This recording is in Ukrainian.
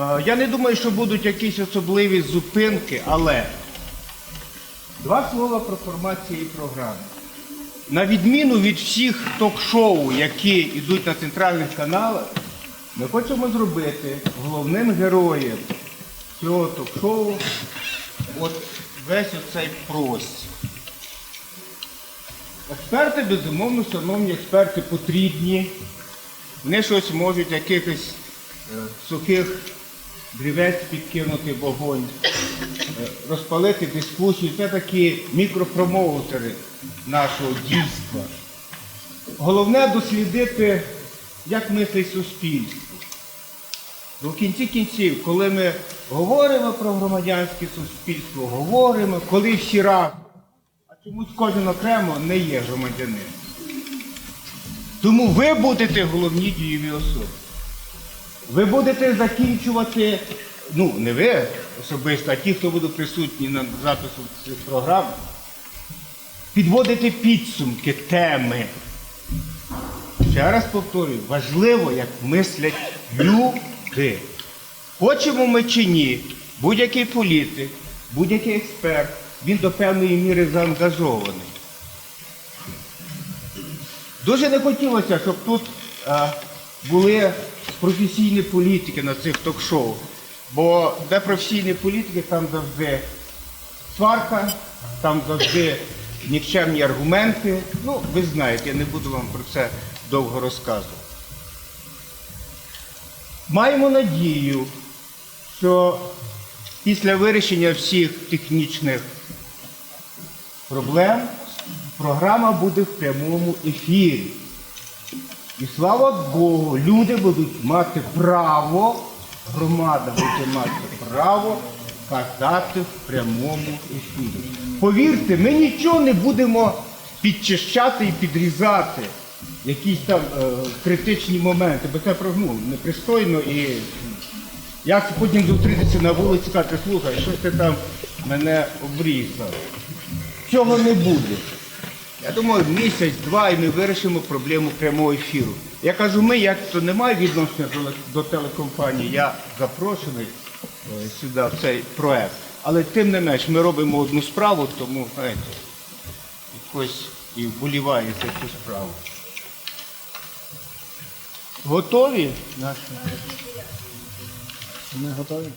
Е, Я не думаю, що будуть якісь особливі зупинки, але два слова про формат цієї програми. На відміну від всіх ток-шоу, які йдуть на центральних каналах, ми хочемо зробити головним героєм цього ток-шоу от весь оцей простір. Експерти, безумовно, шановні експерти потрібні. Вони щось можуть якихось е, сухих дрівець підкинути вогонь, е, розпалити дискусію. Це такі мікропромоутери нашого дійства. Головне дослідити, як мислить суспільство. Бо в кінці кінців, коли ми говоримо про громадянське суспільство, говоримо, коли всі разом, а чомусь кожен окремо не є громадянином. Тому ви будете головні дієві особи. Ви будете закінчувати, ну не ви особисто, а ті, хто будуть присутні на запису цих програм, підводити підсумки теми. Ще раз повторюю, важливо, як мислять люди. Хочемо ми чи ні, будь-який політик, будь-який експерт, він до певної міри заангажований. Дуже не хотілося, щоб тут е, були професійні політики на цих ток-шоу. Бо де професійні політики, там завжди сварка, там завжди нікчемні аргументи. Ну, ви знаєте, я не буду вам про це довго розказувати. Маємо надію, що після вирішення всіх технічних проблем програма буде в прямому ефірі. І слава Богу, люди будуть мати право, громада буде мати право казати в прямому ефірі. Повірте, ми нічого не будемо підчищати і підрізати якісь там е, критичні моменти, бо це ну, непристойно і як потім зустрітися на вулиці сказати, слухай, що ти там мене обрізав. Цього не буде. Я думаю, місяць-два і ми вирішимо проблему прямого ефіру. Я кажу, ми, як то немає відношення до, телекомпанії, я запрошений е, сюди в цей проект. Але тим не менш, ми робимо одну справу, тому знаєте, якось і вболіває за цю справу. Готові наші? Ми готові?